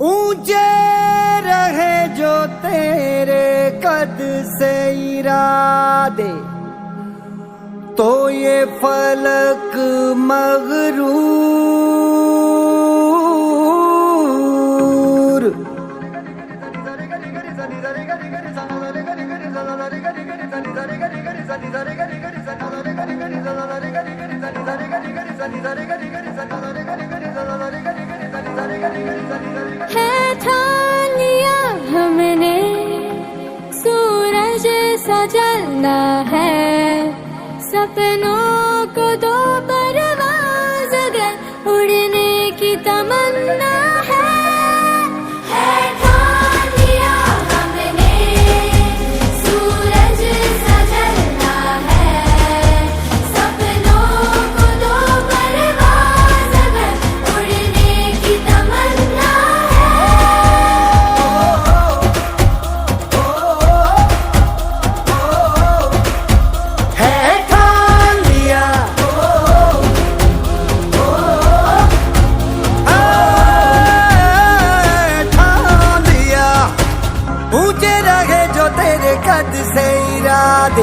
ऊंचे रहे जो तेरे कद से इरादे। तो ये फलक मगरूर। है ठानिया हमने सूरज सजलना है सपनों को कद से इरादे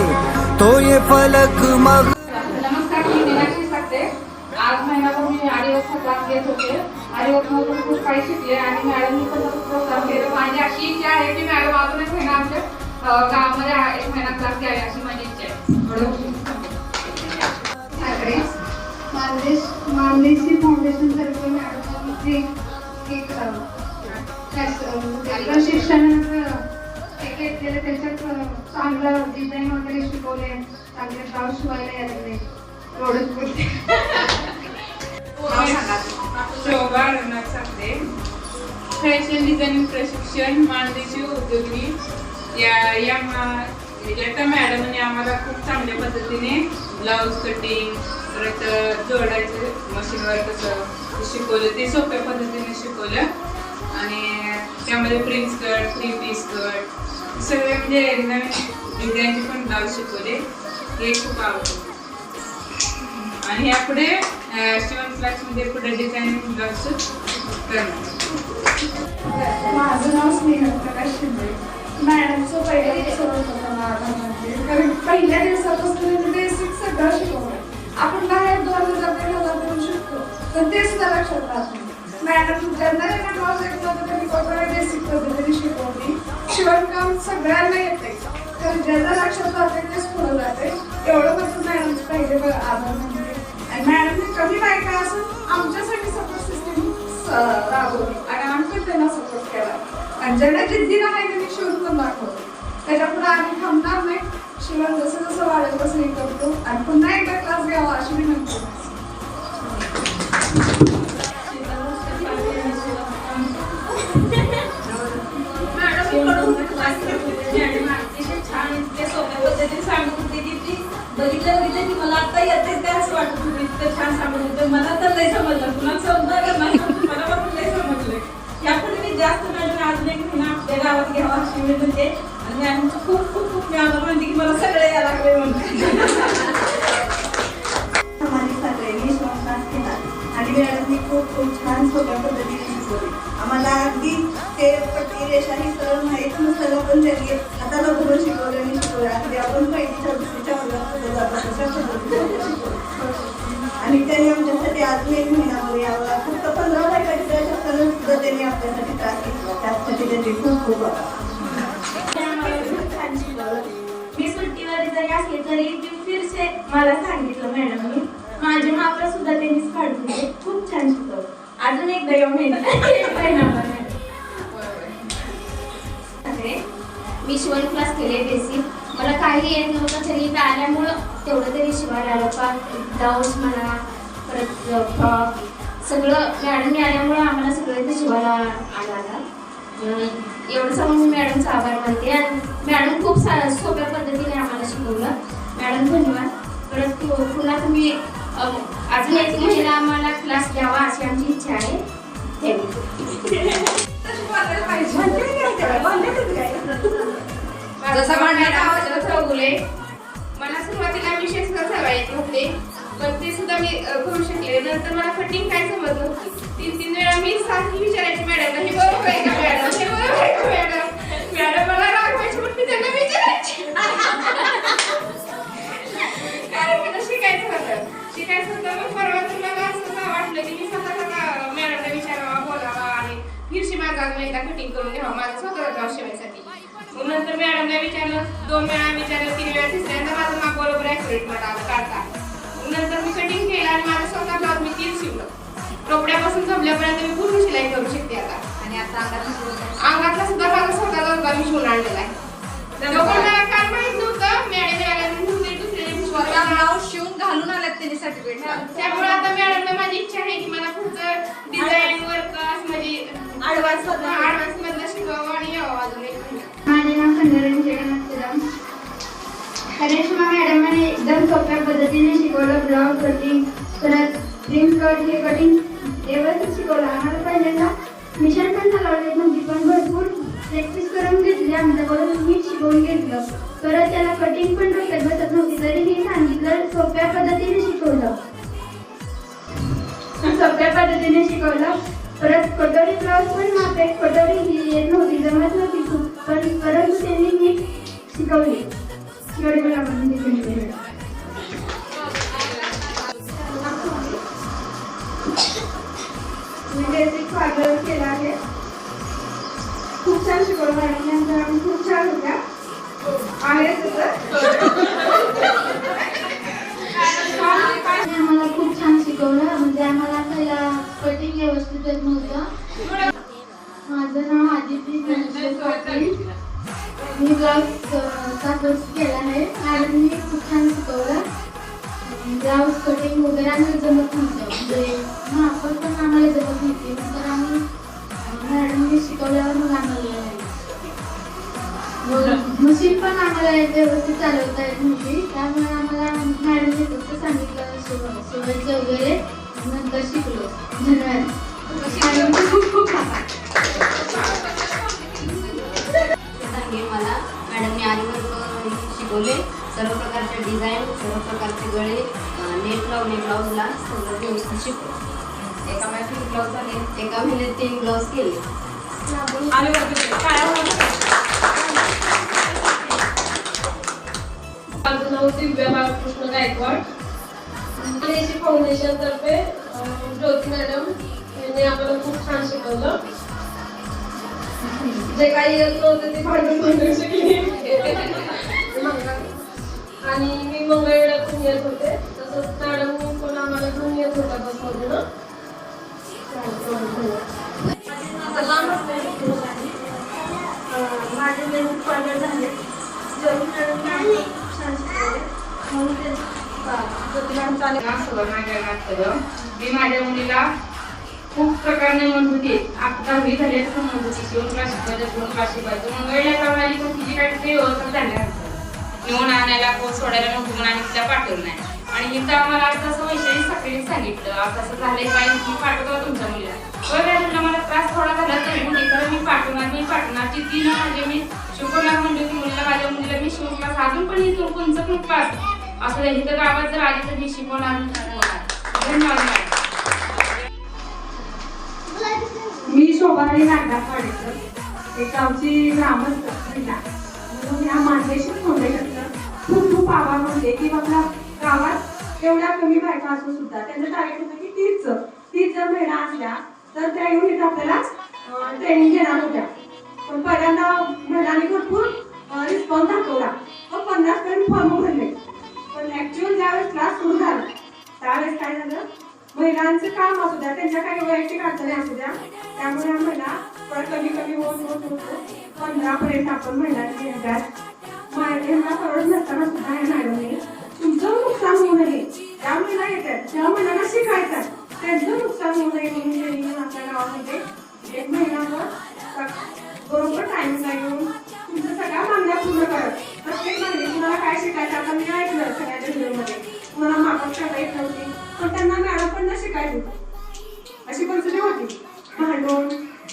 तो ये फलक मग नमस्कार मी मीनाक्षी साखरे आज महिनाभर मी आदिवासी क्लास घेत होते. खूप काही शिकले आणि मॅडमनी पण तसं प्रोत्साहन केलं माझी अशी इच्छा आहे की मॅडम अजून एक महिना आमच्या अं, गावामध्ये एक महिना क्लास घ्यावे अशी माझी इच्छा आहे. एवढं ठाकरे मानदेश मानदेशी फाउंडेशन तर्फे मॅडमनी एक प्रशिक्षण घेतलेलं त्याच्यात चांगलं डिझाईन वगैरे शिकवले चांगले ब्लाऊज शिवायला यायला. एवढंच बोलते. शोभा रंगनाथ फॅशन डिझाईनिंग प्रशिक्षण मानदेशी उद्योगी. या या मॅडमने आम्हाला खूप चांगल्या पद्धतीने ब्लाऊज कटिंग परत जोडायचं मशीनवर कसं शिकवलं ते सोप्या पद्धतीने शिकवलं. आणि त्यामध्ये prince cut three piece cut सगळे म्हणजे नवीन डिझाईनचे पण ब्लाऊज शिकवले. हे खूप आवडतं. आणि यापुढे शिवण क्लासमध्ये पुढे डिझाईनिंग ब्लाऊज करणार. माझं नाव स्नेहल प्रकाश शिंदे. मॅडमचं पहिलं दिवसावर होतं माझ्यामध्ये कारण पहिल्या दिवसापासून बेसिक सगळं शिकवलं. आपण बाहेर दोन हजार तीन हजार देऊन शिकतो. तर तेच सुद्धा लक्षात राहत नाही. मॅडम ज्यांना त्यांना ब्लाऊज येत नव्हतं त्यांनी कोपरा बेसिक पद्धतीने शिकवली शिवणकाम सगळ्यांना येते तर ज्यांना लक्षात राहते तेच पुढे जाते एवढं कसं मॅडमचं पहिले बघ आभार म्हणजे आणि मॅडमने कमी बायका असं आमच्यासाठी सपोर्ट सिस्टीम राबवली आणि आम्ही त्यांना सपोर्ट केला आणि ज्यांना जिद्दीला आहे त्यांनी शिवून पण दाखवलं त्याच्यापुढे आम्ही थांबणार नाही शिवण जसं जसं वाढेल तसं हे करतो आणि पुन्हा एकदा क्लास घ्यावा अशी विनंती काहीतरी सांगत होते की ती बघितलं बघितलं की मला आता येते ते असं वाटत होतं इतकं छान सांगत होते. मला तर लय समजलं. तुला समजणार का नाही? मला पण लय समजलं यापुढे मी जास्त मॅडम अजून एक महिना आपल्या गावात घ्यावा अशी मी म्हणते. आणि मॅडमचं खूप खूप खूप मी आभार म्हणते की मला सगळे यायला लागले म्हणते आम्हाला सगळ्यांनी श्वास केला. आणि मॅडमनी खूप खूप छान सोप्या पद्धतीने शिकवले. आम्हाला अगदी ते पट्टी रेषा ही सरळ माहीत नसताना पण त्यांनी आता लवकर शिकवलं आणि आपण पहिलीच्या दुसरीच्या वर्गात पद्धतीने आणि त्यांनी आमच्यासाठी अजून एक महिनाभर यावा फक्त पंधरा बायकाची ड्रेस असताना सुद्धा त्यांनी आपल्यासाठी त्रास घेतला. त्यासाठी त्यांचे खूप खूप मी सुट्टीवर जरी असले तरी फिरसे मला सांगितलं मॅडमनी माझे मात्र सुद्धा त्यांनीच काढून दिले. खूप छान शिकवलं. अजून एकदा येऊ महिना एक महिनाभर मॅडम ठाकरे मी शिवण क्लास केले बेसिक मला काही येत नव्हतं तरी इथं आल्यामुळं तेवढं तरी शिवायला आलं पा ब्लाऊज म्हणा परत फ्रॉक सगळं मॅडमने आल्यामुळं आम्हाला सगळं इथं शिवायला आलं एवढं सांगून मी मॅडमचा आभार मानते. आणि मॅडम खूप सा सोप्या पद्धतीने आम्हाला शिकवलं. मॅडम धन्यवाद. परत पुन्हा तुम्ही अजून एक महिना आम्हाला क्लास द्यावा अशी आमची इच्छा आहे. थँक्यू जसं फुले मला सुरुवातीला विशेष कसा येत होते पण ते सुद्धा मी करू शकले. नंतर मला कटिंग काय समजलं? तीन तीन वेळा मी सारखी विचारायची मॅडम हे बरोबर आहे का मॅडम? हे बरोबर आहे का मॅडम? मॅडम मला रागवायची म्हणून मी त्यांना विचारायची. कारण मला शिकायचं होतं शिकायचं होतं मग परवा तर मला असं का वाटलं की मी स्वतः स्वतः मॅडमला विचारावा बोलावा आणि फिरशी माझा एकदा कटिंग करून घ्यावा? माझं स्वतःचा ब्लाऊज शिवायसाठी. मग नंतर मॅडमला विचारलं? दोन वेळा विचारलं तीन वेळा तिसऱ्यांदा माझं माप बरोबर ॲक्युरेट मला आलं काढता मग नंतर मी कटिंग केलं आणि माझं स्वतः ब्लाऊज मी तीन शिवलं. कपड्यापासून जमल्यापर्यंत मी पूर्ण शिलाई करू शकते आता. आणि आता अंगात अंगातला सुद्धा माझा स्वतःचा मी शिवून आणलेला आहे. मला काल माहीत नव्हतं. मॅडम ब्लाऊज शिवून घालून आल्यात त्यांनी सर्टिफिकेट त्यामुळे आता मॅडमला माझी इच्छा आहे की मला पुढचं डिझाईन वर्क असं म्हणजे Advance मधलं. ऍडव्हान्स मधलं शिकावं आणि यावं अजून एक महिना. माझे नाव खंडराणी कदम करिश्मा मॅडमने एकदम सोप्या पद्धतीने शिकवलं ब्लाऊज कटिंग परत प्रिंट कट हे कटिंग व्यवस्थित शिकवलं आम्हाला पहिल्यांदा मिशन पण चालवले नव्हती पण भरपूर प्रॅक्टिस करून घेतली. आमच्याकडून मी शिकवून घेतलं. परत त्याला कटिंग पण डोक्यात बसत नव्हती. तरी मी सांगितलं सोप्या पद्धतीने शिकवलं. सोप्या पद्धतीने शिकवलं. परत कटोरी ब्लाउज पण मापे कटोरी ही येत नव्हती जमत नव्हती खूप. पण परंतु त्यांनी मी शिकवली. बेसिक पार्लर केला आहे. खूप छान शिकवलं मॅडम यांच्या मॅडम खूप छान होत्या. आहे आम्हाला खूप छान शिकवलं. म्हणजे आम्हाला पहिला कटिंग व्यवस्थित येत नव्हतं. माझं नाव आदिती पाटील. मी ब्लॉग केला आहे. मॅडमनी खूप छान शिकवलं. ब्लाऊज कटिंग वगैरे आम्हाला जमत नव्हतं म्हणजे मापं पण आम्हाला जमत नव्हती. नंतर आम्ही मॅडमनी शिकवल्यावर मग आम्हाला मशीन पण आम्हाला व्यवस्थित चालवता येत नव्हती. त्यामुळे आम्हाला मॅडमने फक्त सांगितलं शिव- शिवायचं वगैरे. नंतर शिकलो. धन्यवाद. खूप मला. मॅडमने वर्क शिकवले. सर्व प्रकारचे डिझाईन सर्व प्रकारचे गळे अं, नेट लावणे ब्लाऊजला सगळं व्यवस्थित शिकवलं एका महिन्यात किती ब्लाऊज झाले एका महिन्यात तीन ब्लाऊज केले. आणि वरती काय माझं नाव दिव्या बाळकृष्ण गायकवाड. एसी फाउंडेशन तर्फे अं, ज्योती मॅडम यांनी आम्हाला खूप छान शिकवलं. जे काही येत नव्हते ते भांडून भांडून शिकली. आणि मी मंगळवेढ्यातून येत होते. तसंच मॅडम पण आम्हाला घेऊन येत होत्या बसमधून माझे मेहनत पार्लर झाले ज्योती मॅडमने खूप छान शिकवले म्हणून ते मॅडम मी माझ्या मुलीला खूप प्रकारने म्हणत होती आता दहावी झाली असं म्हणत होती दोन क्लास शिकवायचं दोन क्लास शिकवायचं. मग वेळेला जाऊन आली पण तिची काही व्यवस्था झाली नव्हती. नेऊन आणायला कोण सोडायला नव्हतं म्हणून आणि तिला पाठवलं नाही. आणि इथं आम्हाला असं वैशाली सकाळी सांगितलं. आज असं झालंय पाहिजे मी पाठवतो तुमच्या मुलीला. बरं मला त्रास थोडा झाला तरी मुली खरं मी पाठवणार मी पाठवणार. ती तीन म्हणजे मी शिकवणार म्हणजे की मुलीला माझ्या मुलीला मी शिवून क्लास अजून पण इथून कोणचं पण क्लास असं इथं गावात जर आली तर मी शिकवणार धन्यवाद मी शोभाने नागदा वाडेकर. एक गावची ग्रामस्थ महिला. म्हणून या मार्गदर्शन खूप खूप आभार मानते की आपल्या गावात एवढ्या कमी बायका असून सुद्धा त्यांचं टार्गेट होतं की तीच. तीच जर महिला असल्या तर त्या युनिट आपल्याला ट्रेनिंग देणार होत्या. पण पहिल्यांदा महिलांनी भरपूर रिस्पॉन्स दाखवला. व पन्नास पर्यंत फॉर्म भरले. पण ऍक्च्युअल ज्यावेळेस क्लास सुरू झाला त्यावेळेस काय झालं? महिलांचं काम असू द्या त्यांच्या काही वैयक्तिक अडचणी असू द्या त्यामुळे या महिला कमी कमी होत होत होत पंधरा पर्यंत आपण महिलांची महिलांना परवड नसताना सुद्धा या मॅडमने तुमचं नुकसान होऊ नये. त्या महिला येतात त्या महिलांना शिकायचं त्यांचं नुकसान होऊ नये म्हणून त्यांनी आपल्या गावामध्ये एक महिनाभर बरोबर टाइमला येऊन तुमचं सगळ्या मागण्या पूर्ण करत प्रत्येक महिने तुम्हाला काय शिकायचं आता मी ऐकलं सगळ्याच्या व्हिडिओमध्ये. तुम्हाला मागत करता येत नव्हती पण त्यांना मॅडम पण शिकायचं अशी परिस्थिती होती. भांडून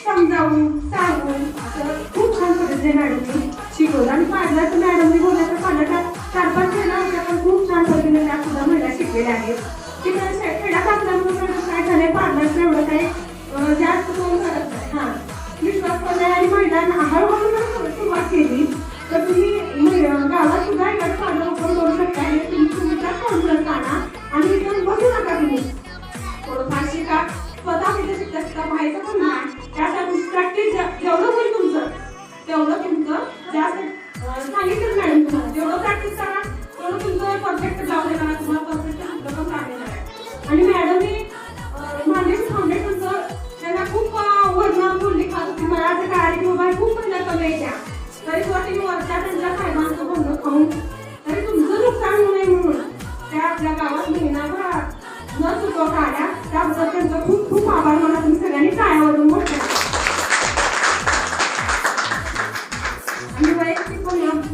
समजावून सांगून असं खूप छान पद्धतीने मॅडमनी शिकवलं. आणि माझ्या तर मॅडमनी बोलायचं पाहिलं तर चार पाच जण होत्या पण खूप छान पद्धतीने त्या सुद्धा महिला शिकलेल्या आहेत. तिकडे खेड्या पार्लरमध्ये काय झालं पार्लरचं एवढं काय जास्त कोण करत नाही. हां. विश्वास करणाऱ्या महिलांना हळूहळू सुरुवात केली तर तुम्ही महिला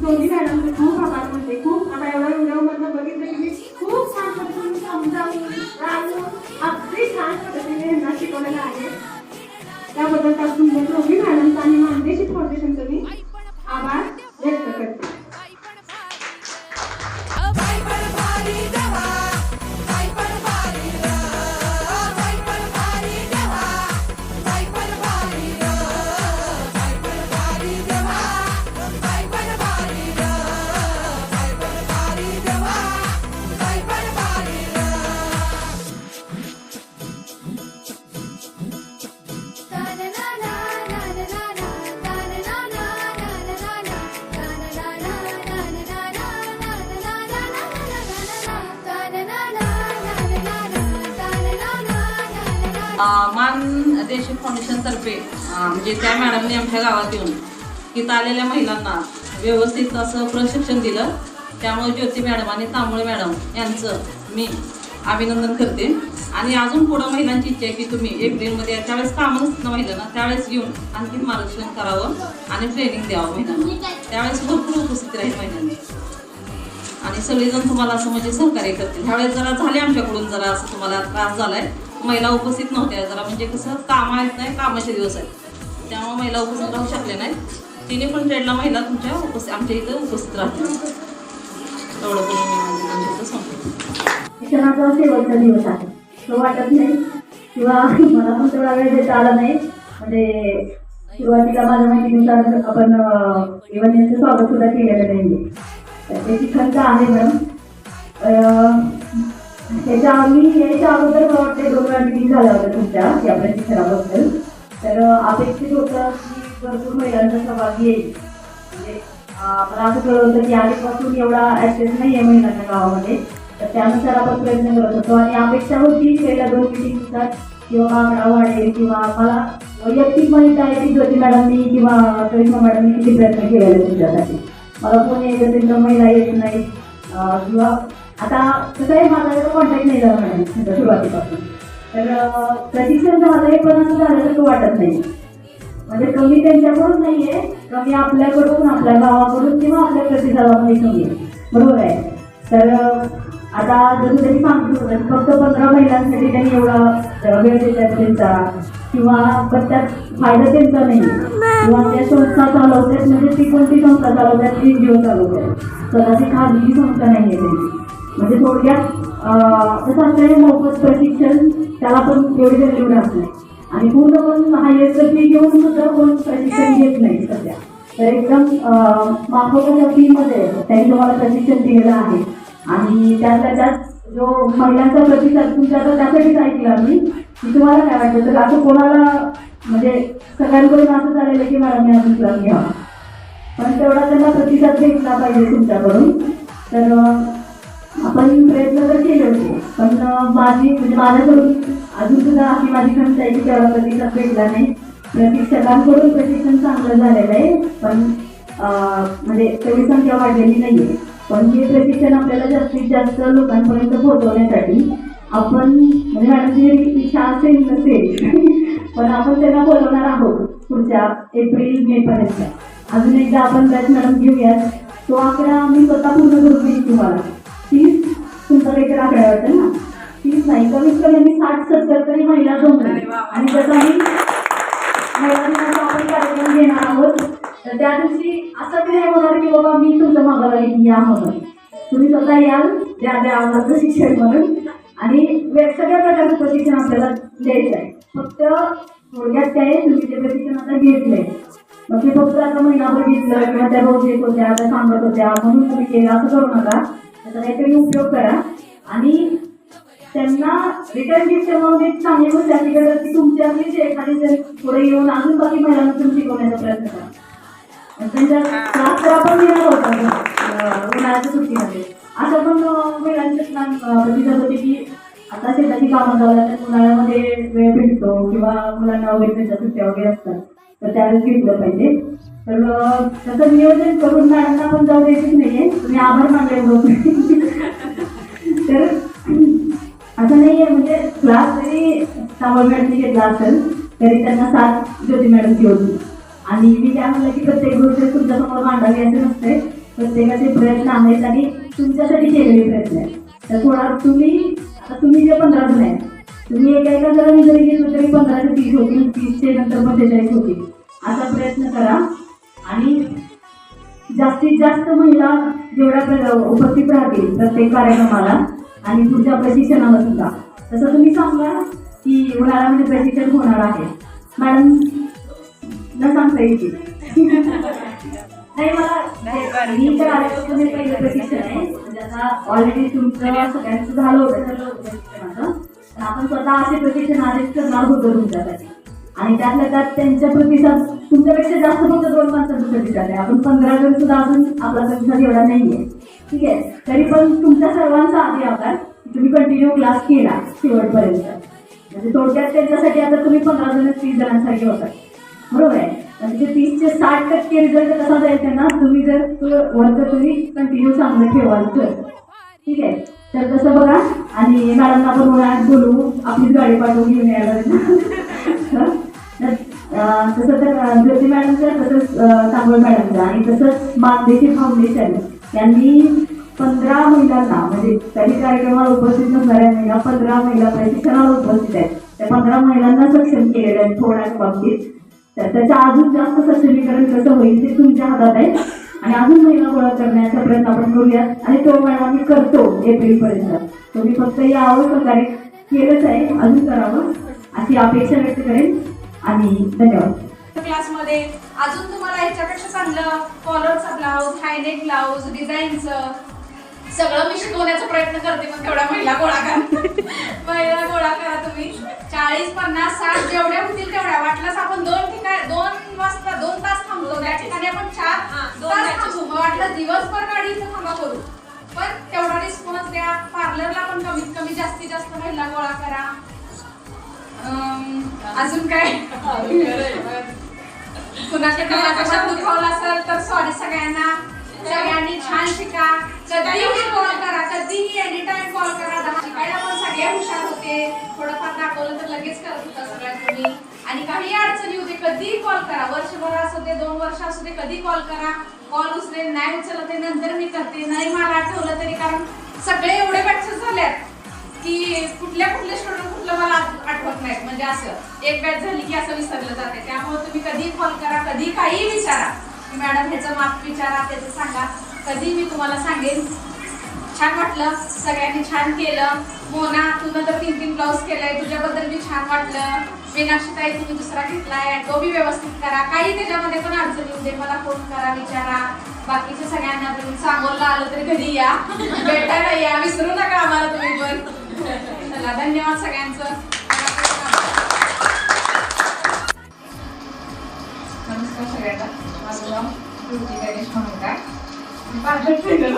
दोन्ही मॅडमचे खूप आभार म्हणते खूप आता एवढ्या व्हिडिओमधनं बघितलं की खूप छान पद्धतीने समजावून राहून अगदी छान पद्धतीने यांना शिकवलेलं आहे. त्याबद्दल त्या मान देशी फाउंडेशनतर्फे म्हणजे त्या मॅडमने आमच्या गावात येऊन तिथं आलेल्या महिलांना व्यवस्थित असं प्रशिक्षण दिलं. त्यामुळे ज्योती मॅडम आणि तांबळे मॅडम यांचं मी अभिनंदन करते. आणि अजून पुढं महिलांची इच्छा आहे की तुम्ही एप्रिलमध्ये त्यावेळेस कामं नसतं महिलांना त्यावेळेस येऊन आणखी मार्गदर्शन करावं आणि ट्रेनिंग द्यावं महिलांना. त्यावेळेस भरपूर उपस्थित राहील महिलांनी. आणि सगळेजण तुम्हाला असं म्हणजे सहकार्य करतील. ह्यावेळेस जरा झाले आमच्याकडून जरा असं तुम्हाला त्रास झाला आहे महिला उपस्थित नव्हत्या. जरा म्हणजे कसं काम आहेत नाही कामाचे दिवस आहेत. त्यामुळे महिला उपस्थित राहू शकल्या नाहीत. तिने पण ट्रेडला महिला तुमच्या उपस्थित आमच्या इथं उपस्थित राहतील. एवढं पण मी माझं म्हणजे इथं शिक्षणाचा शेवटचा दिवस आहे. तो वाटत नाही. किंवा मला पण तेवढा वेळ देता आला नाही. म्हणजे सुरुवातीला माझ्या माहितीनुसार आपण इव्हन यांचं स्वागत सुद्धा केलेलं नाही तर त्याची खंत आहे मॅडम त्याच्या आम्ही याच्या अगोदर मला वाटते दोन वेळा मिटिंग झाल्या होत्या तुमच्या या प्रशिक्षणाबद्दल तर अपेक्षित होतं की भरपूर महिलांचा सहभाग येईल. म्हणजे अं, मला असं कळलं होतं की आधीपासून एवढा ऍक्सेस नाही आहे महिलांच्या गावामध्ये. तर त्यानुसार आपण प्रयत्न करत होतो. आणि अपेक्षा होती पहिल्या दोन मिटिंगनुसार किंवा आकडा वाढेल किंवा मला वैयक्तिक माहिती आहे की ज्योती मॅडमनी किंवा करिश्मा मॅडमनी किती प्रयत्न केलेले तुमच्यासाठी. मला कोणी यायचं त्यांच्या महिला येत नाही किंवा आता काही आहे माझा कॉन्टॅक्ट नाही झाला मॅडम सुरुवातीपासून. तर अं, झालं हे पण असं झाल्यासारखं वाटत नाही. म्हणजे कमी त्यांच्याकडून नाहीये कमी आपल्याकडून आपल्या गावाकडून किंवा आपल्या प्रतिसादामध्ये कमी आहे. बरोबर आहे? तर आता जसं त्यांनी सांगितलं फक्त पंधरा महिलांसाठी त्यांनी एवढा वेळ देतात त्यांचा. किंवा पण त्यात फायदा त्यांचा नाही. किंवा त्या संस्था चालवतात म्हणजे ती कोणती संस्था चालवतात ती जीव चालवतात. स्वतःची खाजगी संस्था नाही आहे त्यांची. म्हणजे थोडक्यात अं, कसं असतं मोफत प्रशिक्षण त्याला पण एवढी व्हॅल्यू राहत नाही. आणि पूर्ण पण हायरचं फी घेऊन सुद्धा कोण प्रशिक्षण घेत नाही सध्या. तर एकदम माफकाच्या फीमध्ये त्यांनी तुम्हाला प्रशिक्षण दिलेलं आहे. आणि त्यातल्या त्यात जो महिलांचा प्रतिसाद तुमच्या आता त्यासाठीच ऐकलं आम्ही? की तुम्हाला काय वाटतं तर असं कोणाला म्हणजे सगळ्यांकडून असं झालेलं की मॅडम मी अजून क्लास घ्यावा? पण तेवढा त्यांना प्रतिसाद भेटला पाहिजे तुमच्याकडून. तर पण माझी म्हणजे माझ्याकडून अजून सुद्धा अशी माझी खंत आहे की तेवढा प्रतिसाद भेटला नाही. प्रशिक्षकांकडून प्रशिक्षण चांगलं झालेलं आहे पण म्हणजे तेवढी संख्या वाढलेली नाही आहे पण हे प्रशिक्षण आपल्याला जास्तीत जास्त लोकांपर्यंत पोहोचवण्यासाठी आपण म्हणजे मॅडमची इच्छा असेल नसेल पण आपण त्यांना बोलवणार आहोत पुढच्या एप्रिल मे पर्यंत. अजून एकदा आपण बॅच मॅडम घेऊयात. तो आकडा मी स्वतः पूर्ण करून देईन तुम्हाला. तीस तुमचा काहीतरी आकडा वाटतं ना? तीस नाही कमीत कमी आम्ही साठ सत्तर तरी महिला जमलो. आणि त्याचा मी महिला दिनाचा आपण कार्यक्रम घेणार आहोत तर त्या दिवशी असं नाही होणार की बाबा मी तुमच्या मागाला या म्हणून. तुम्ही स्वतः याल द्या द्या आम्हाला प्रशिक्षण म्हणून. आणि सगळ्या प्रकारचं प्रशिक्षण आपल्याला द्यायचं आहे. फक्त थोडक्यात काय तुम्ही ते प्रशिक्षण आता घेतलंय मग ते फक्त आता महिनाभर घेतलं किंवा त्या रोज येत होत्या त्या सांगत होत्या म्हणून तुम्ही केलं असं करू नका. त्याचा काहीतरी उपयोग करा. आणि त्यांना रिटर्न गिफ्ट म्हणून एक चांगली गोष्ट अशी करा की तुमच्यातलीच एखादी जर पुढे येऊन अजून बाकी महिलांना तुम्ही शिकवण्याचा प्रयत्न करा. त्यांच्या क्लास तर आपण उन्हाळ्याच्या सुट्टीमध्ये. असं पण अं, महिलांचे होते की आता शेताची कामं झाल्या तर उन्हाळ्यामध्ये वेळ भेटतो किंवा मुलांना वगैरे त्यांच्या सुट्ट्या वगैरे असतात. तर त्यावेळेस घेतलं पाहिजे. तर अं, तसं नियोजन करून मॅडमना पण जाऊ द्यायचंच नाहीये. तुम्ही आभार मानले तर असं नाहीये म्हणजे क्लास जरी सावळ मॅडमने घेतला असेल तरी त्यांना सात ज्योती मॅडमची होती आणि मी काय म्हणलं की प्रत्येक गोष्ट तुमच्यासमोर मांडावी असं नसते प्रत्येकाचे प्रयत्न आहेत आणि तुमच्यासाठी केलेले प्रयत्न आहेत. तर थोडा तुम्ही आता तुम्ही जे पंधरा जण आहेत तुम्ही एका एका जणांनी जरी घेतलं तरी पंधरा ते तीस होतील तीसचे नंतर पंचेचाळीस होतील. असा प्रयत्न करा. आणि जास्तीत जास्त महिला जेवढ्या उपस्थित राहतील प्रत्येक कार्यक्रमाला आणि पुढच्या प्रशिक्षणाला सुद्धा. तसं तुम्ही सांगा की उन्हाळ्यामध्ये प्रशिक्षण होणार आहे. मॅडम न सांगता येईल नाही मला मी तर आल्यापासून पहिलं प्रशिक्षण आहे. म्हणजे आता ऑलरेडी तुमचं सगळ्यांचं झालं होतं प्रशिक्षणाचं आपण स्वतः असे प्रशिक्षण आधीच करणार होतो तुमच्यासाठी. आणि त्यातल्या त्यात त्यांच्या प्रतिसाद तुमच्यापेक्षा जास्त फक्त दोन माणसांचा प्रतिसाद आहे आपण पंधरा जण सुद्धा अजून आपला प्रतिसाद एवढा नाहीये. ठीक आहे? तरी पण तुमच्या सर्वांचा आधी आभार. तुम्ही कंटिन्यू क्लास केला शेवटपर्यंत. म्हणजे थोडक्यात त्यांच्यासाठी आता तुम्ही पंधरा जण तीस जणांसारखे होतात. बरोबर आहे? म्हणजे तीसचे साठ टक्के रिझल्ट कसा जाईल त्यांना तुम्ही जर वर्ग तुम्ही कंटिन्यू चांगलं ठेवाल तर. ठीक आहे? तर तसं बघा. आणि मॅडमना आपण उन्हाळ्यात बोलू आपलीच गाडी पाठवून घेऊन यायला. तसं तर ज्योती मॅडमचं तसंच अं, सांगोळ मॅडमचं आणि तसंच मानदेशी फाउंडेशन यांनी पंधरा महिलांना म्हणजे काही कार्यक्रमाला उपस्थित नसणाऱ्या महिला पंधरा महिला प्रशिक्षणाला उपस्थित आहेत. त्या पंधरा महिलांना सक्षम केलेलं आहे थोड्या बाबतीत. तर त्याचं अजून जास्त सक्षमीकरण कसं होईल ते तुमच्या हातात आहे. आणि अजून महिला गोळा करण्याचा प्रयत्न आपण करूयात. आणि तो मॅडम आम्ही करतो एप्रिलपर्यंत. तुम्ही फक्त यावं प्रकारे केलंच आहे. अजून करावं अशी अपेक्षा व्यक्त करेन. आणि धन्यवाद. क्लासमध्ये अजून तुम्हाला याच्यापेक्षा चांगलं कॉलरचा ब्लाऊज हायनेक ब्लाऊज डिझाईनचं सगळं मी शिकवण्याचा प्रयत्न करते पण तेवढ्या महिला गोळा करा. महिला गोळा करा तुम्ही. चाळीस पन्नास साठ जेवढ्या होतील तेवढ्या. वाटल्यास आपण दोन ठिकाणी दोन वाजता दोन तास थांबतो त्या ठिकाणी आपण चार तास थांबू मग वाटलं दिवसभर गाडी इथं थांबा करू. पण तेवढा रिस्पॉन्स द्या. पार्लरला पण कमीत कमी जास्तीत जास्त महिला गोळा करा. अजून काय? कुणाच्या माझा शब्द दुखावला असेल तर सॉरी सगळ्यांना. सगळ्यांनी छान शिका. कधीही कॉल करा. कधीही एनी टाइम कॉल करा. दहा शिकायला पण सगळे हुशार होते. थोडंफार दाखवलं तर लगेच करत होता सगळ्या तुम्ही आणि काही अडचणी होते कधीही कॉल करा. वर्षभर असू दे दोन वर्ष असू दे कधी कॉल करा. कॉल उचले नाही उचलत ते नंतर मी करते. नाही मला आठवलं तरी. कारण सगळे एवढे बॅचेस झाल्यात की कुठल्या कुठल्या स्टुडंट कुठलं मला आठवत नाहीत. म्हणजे असं एक बॅच झाली की असं विसरलं जाते. त्यामुळे तुम्ही कधी कॉल करा कधी काही विचारा. की मॅडम ह्याचं माप विचारा त्याचं सांगा. कधी मी तुम्हाला सांगेन. छान वाटलं. सगळ्यांनी छान केलं. मोना तुला तर तीन तीन ब्लाऊज केलाय. तुझ्याबद्दल मी छान वाटलं. मीनाक्षीताई तुम्ही दुसरा घेतलाय. तो बी व्यवस्थित करा. काही त्याच्यामध्ये पण अडचण येऊ दे. मला फोन करा विचारा. बाकीच्या सगळ्यांना तुम्ही सांगोलला आलं तरी घरी या. भेटायला या. विसरू नका आम्हाला तुम्ही पण. चला धन्यवाद सगळ्यांचं. नमस्कार सगळ्यांना. माझं नाव ज्योती गणेश म्हणून मी पार्लर ट्रेनर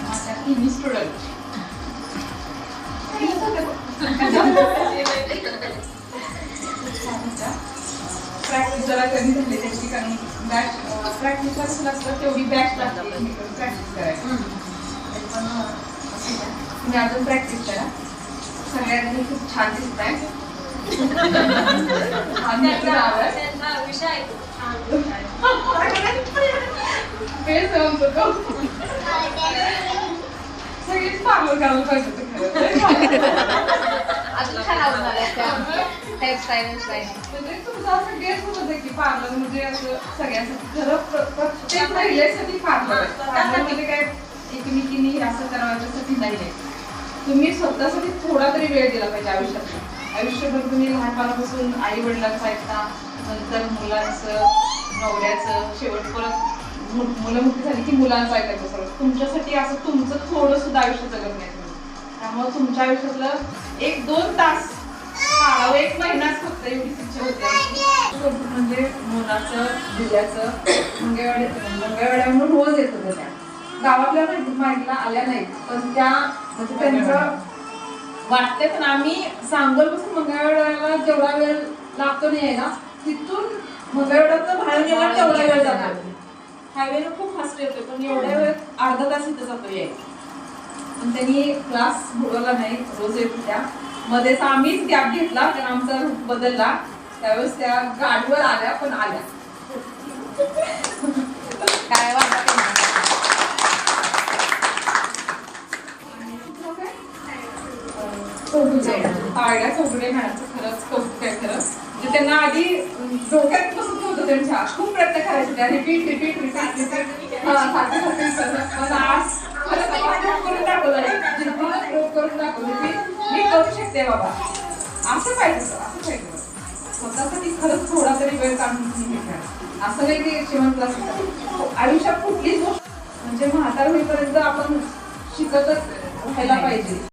माझ्या तिन्ही स्टुडंट प्रॅक्टिस जरा कमी झाली त्याची कारण बॅच प्रॅक्टिस कसं लागतं तेवढी बॅच लागते. प्रॅक्टिस नाही. तुम्ही अजून प्रॅक्टिस करा. सगळ्यांनी खूप छान दिसत आहे. तो सगळीच पार्लर घालून पाहिजे. अजून छान आहे. त्या हेअरस्टाईल हेअरस्टाईल म्हणजे तुमचं असं गेस होत होतं की पार्लर म्हणजे असं सगळ्यांसाठी खरं प्र- प्रत्येक महिलेसाठी पार्लरमध्ये काय एकमेकीने असं करावयासाठी नाही आहे. तुम्ही स्वतःसाठी थोडा तरी वेळ दिला पाहिजे आयुष्यात. आयुष्यभर तुम्ही लहानपणापासून आई वडिलांचं ऐकता नंतर मुलांचं नवऱ्याचं शेवट परत मु- मुलं मोठी झाली की मुलांचं ऐकायचं सगळं. तुमच्यासाठी असं तुमचं थोडं सुद्धा आयुष्य जगत नाही तुम्ही. त्यामुळे तुमच्या आयुष्यातलं एक दोन तास. एक महिनाच फक्त एवढीच इच्छा होती. म्हणजे मुलाचं दिल्याचं मंगळवाडी मंगळवाड्या म्हणून रोज येत होत्या त्या. गावातल्या माहिती माहितीला आल्या नाहीत. पण त्या म्हणजे त्यांचं वाटते पण आम्ही सांगोलपासून मंगळवेढ्याला जेवढा वेळ लागतो नाही यायला तिथून मंगळवेढ्याचं बाहेर गेला तेवढा वेळ जातो. हायवेनं खूप फास्ट येतो पण एवढ्या वेळ अर्धा तास इथं जातो यायला. पण त्यांनी क्लास बुडवला नाही रोज येत होत्या. मध्येच आम्हीच गॅप घेतला कारण आमचा रूट बदलला. त्यावेळेस त्या गाडीवर आल्या पण आल्या. काय पाळल्या चौगडे मॅडमचं खरंच कौतुक आहे खरंच. म्हणजे त्यांना आधी डोक्यात बसत नव्हतं त्यांच्या. खूप प्रयत्न करायचे त्या. रिपीट रिपीट रिपीट रिपीट आज खरंच आपण करून दाखवलं जिद्दीनं prove करून दाखवलं की मी करू शकते बाबा. असं पाहिजे सर असं पाहिजे स्वतःसाठी खरंच थोडा तरी वेळ काढून तुम्ही हे असं नाही की शिवण क्लास हो, आयुष्यात कुठलीच गोष्ट म्हणजे म्हातार होईपर्यंत आपण शिकतच व्हायला पाहिजे.